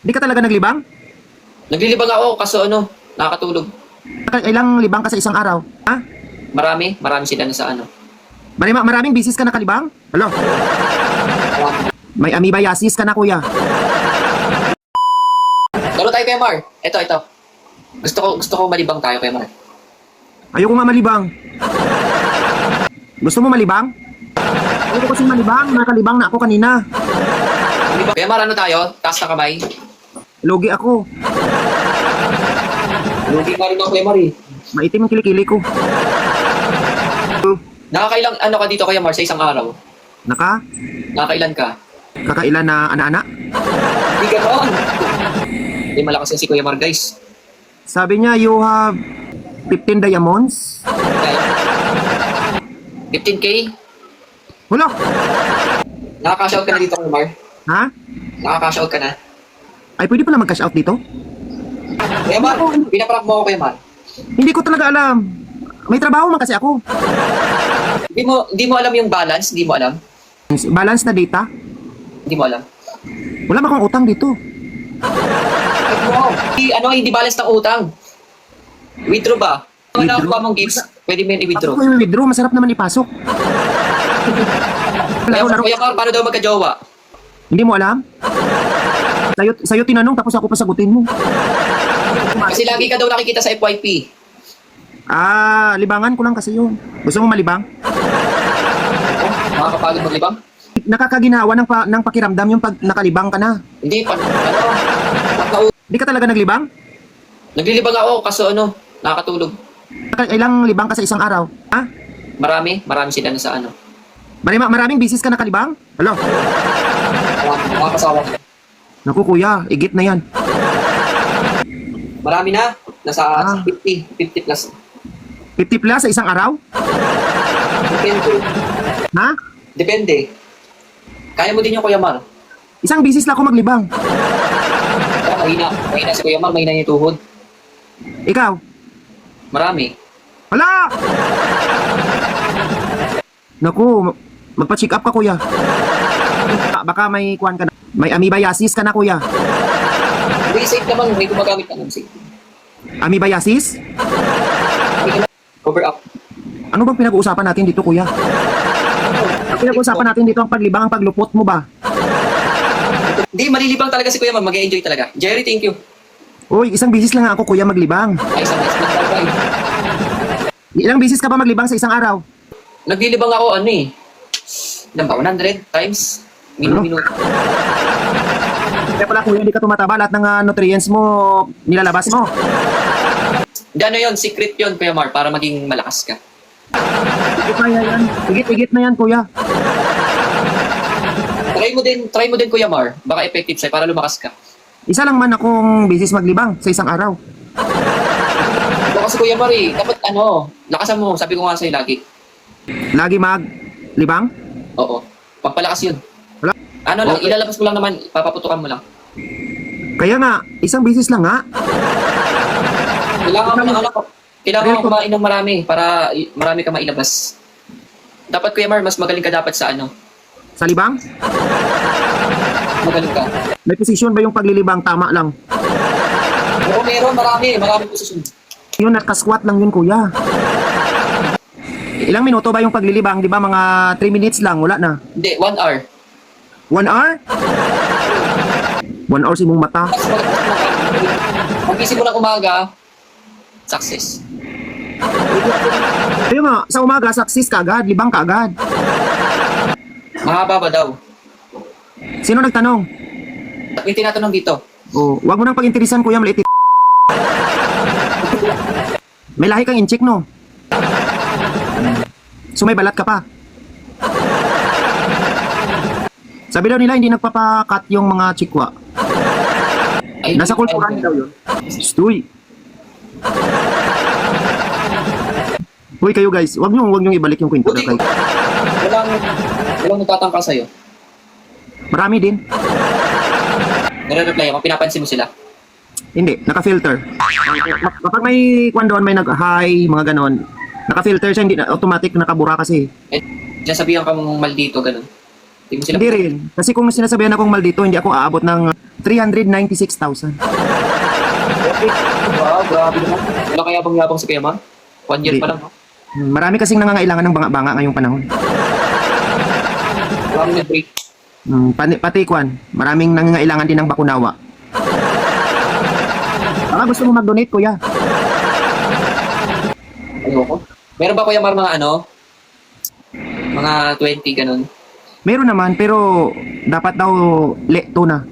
Di ka talaga naglibang? Naglilibang ako kaso ano, nakakatulog. Naka- Ilang libang ka sa isang araw? Ha? Marami, marami sila na sa ano. Marima, maraming bisis ka nakalibang? Hello? May amibayasis ka na kuya. Laro tayo kay Mar. Ito, ito. Gusto ko, gusto ko malibang tayo kay Mar. Ayoko nga malibang. Gusto mo malibang? Ayoko kasi malibang. Nakalibang na ako kanina. Kaya Mar, ano tayo? Taas na kamay. Logi ako. Lugi ka rin ako kay Mar eh. Maitim ang kilikili ko. Nakakailang ano ka dito kay Mar sa isang araw? Naka? Nakakailan ka? Kakailan na ana-ana? Hindi ganon. Hindi malakas yan si Kuya Mar, guys. Sabi niya, you have 15 diamonds? Okay. 15k? Wala. Nakaka-cash out ka na dito, Kuya Mar. Ha? Nakaka-cash out ka na. Ay, pwede pala mag-cash out dito? Kuya Mar, pinaprank mo ako, Kuya Mar. Hindi ko talaga alam. May trabaho man kasi ako. Hindi mo, hindi mo alam yung balance? Hindi mo alam? Balance na data. Hindi mo alam? Wala ba akong utang dito? Mo. Hindi, ano, hindi balance ng utang. Withdraw ba? Kung ano Withdraw? nakuha mong gifts, pwede mo yun i-withdraw. Ako yung withdraw, masarap naman ipasok. Laro. Kuya Mar, paano daw magka-jowa? Hindi mo alam? Sa'yo, sa'yo tinanong tapos ako pa sagutin mo. Kasi lagi ka daw nakikita sa FYP. Ah, libangan ko lang kasi yun. Gusto mo malibang? Makakapagod maglibang? Nakakaginawa ng, pa, ng pakiramdam yung pag nakalibang ka na. Hindi, pag, ano, pag nau- Di ka talaga naglibang? naglilibang ako kaso ano, nakakatulog. Naka- Ilang libang ka sa isang araw? Ha? Marami, marami sila na sa ano. Marima, maraming bisis ka nakalibang? Hello? Marami, mga ko. Naku kuya, igit na yan. Marami na, nasa Ah. 50, 50 plus. 50 plus sa isang araw? Depende. Ha? Depende. Kaya mo din yung Kuya Mar. Isang bisis lang ako maglibang. Kaya mahina, mahina si Kuya Mar, mahina yung tuhod. Ikaw? Marami. Hala! Naku, ma- magpa-check up ka kuya. Ba- Baka may kuhan ka na. May amibayasis ka na kuya. Hindi, safe naman, may gumagamit ka ng safe. Amibayasis? Cover up. Ano bang pinag-uusapan natin dito kuya? Ang pinag-uusapan natin dito ang paglibang, ang paglupot mo ba? Hindi, malilibang talaga si Kuya Mar, mag-enjoy talaga. Jerry, thank you. Uy, isang bisis lang ako kuya maglibang. Ay, isang beses lang tayo. Ilang bisis ka ba maglibang sa isang araw? Naglilibang ako, ano eh. Ilan ba? 100 times? Ano? Minuto. Kaya pala kuya, hindi ka tumataba. Lahat ng ah, nutrients mo, nilalabas mo. Hindi, ano yun, secret yun, Kuya Mar, para maging malakas ka. Higit na yan. Higit-higit na yan kuya. Try mo din, try mo din, Kuya Mar. Baka effective siya para lumakas ka. Isa lang man akong bisis maglibang sa isang araw. Baka si Kuya Mar eh, dapat ano, lakasan mo, sabi ko nga sa'yo lagi. Lagi maglibang? Oo. Pampalakas yun. Ano lang, Okay. ilalabas mo lang naman, papaputukan mo lang. Kaya nga, isang bisis lang nga. Kailangan mo ng ano, kailangan mo kumain ng marami para marami ka mailabas. Dapat Kuya Mar, mas magaling ka dapat sa ano, Sa libang? magaling ka. May posisyon ba yung paglilibang? Tama lang. Oo, meron, marami, marami posisyon. Yun, nakasquat lang yun, kuya. Ilang minuto ba yung paglilibang? Di ba mga 3 minutes lang? Wala na. Hindi, one hour. 1 hour? 1 hour si mong mata. Mas malakas mo ka. Pag-isip mo ng umaga, success. Ayun nga, sa umaga, success ka agad. Libang ka agad. Mahaba ba daw? Sino nagtanong? May tinatanong dito. Oh, wag mo nang pag-interesan, kuya. Maliit. May lahi kang inchik, no? So may balat ka pa. Sabi daw nila, hindi nagpapakat yung mga chikwa. Ay, Nasa kultura daw yun. Stoy. Uy kayo guys, wag niyo wag niyo ibalik yung kwento na Buti ko. kay. Walang, walang nagtatangka sa'yo. Marami din. Nare-reply ako, pinapansin mo sila. Hindi, naka-filter. Kapag may kwan doon, may nag-hi, mga ganon. Naka-filter siya, hindi na automatic nakabura kasi. Eh, sinasabihan ka mong maldito, ganun. Hindi mo sila... Hindi rin. Kasi kung sinasabihan akong mal dito, hindi ako aabot ng 396,000. Wow, grabe naman. Wala kaya bang yabang si Kuya Mar? One year Hindi. pa lang, no? Marami kasing nangangailangan ng banga-banga ngayong panahon. Marami nag-break. Mm, pati, pati kwan, maraming nangangailangan din ng bakunawa. Baka gusto mo mag-donate, kuya. Ayoko. Meron ba Kuya Mar mga ano? Mga 20, ganun. Meron naman, pero dapat daw lekto na.